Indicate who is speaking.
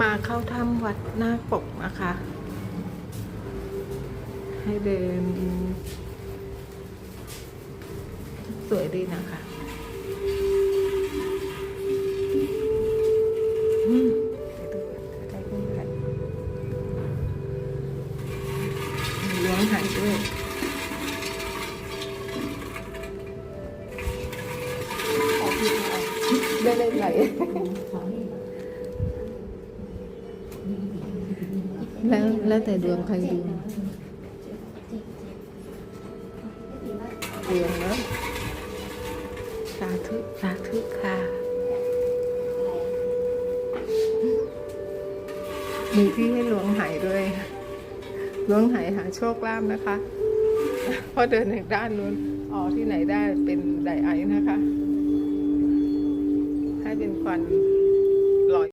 Speaker 1: มาเข้าถ้ำวัดนาปกนะคะ ให้เดิน สวยดีนะคะอืมเล่นจะได้ขึ้นไปมีล้วงหายด้วยได้เล่นไหล แล้วแล้วแต่ดวงใครดวงดวงเนอะสาธุสาธุค่ะมีที่ให้ล้วงหายด้วยล้วงหายหาโชคลาภนะคะเพราะเดินในด้านนู้นอ๋อที่ไหนได้เป็นไดไอซ์นะคะ ให้เป็นควัน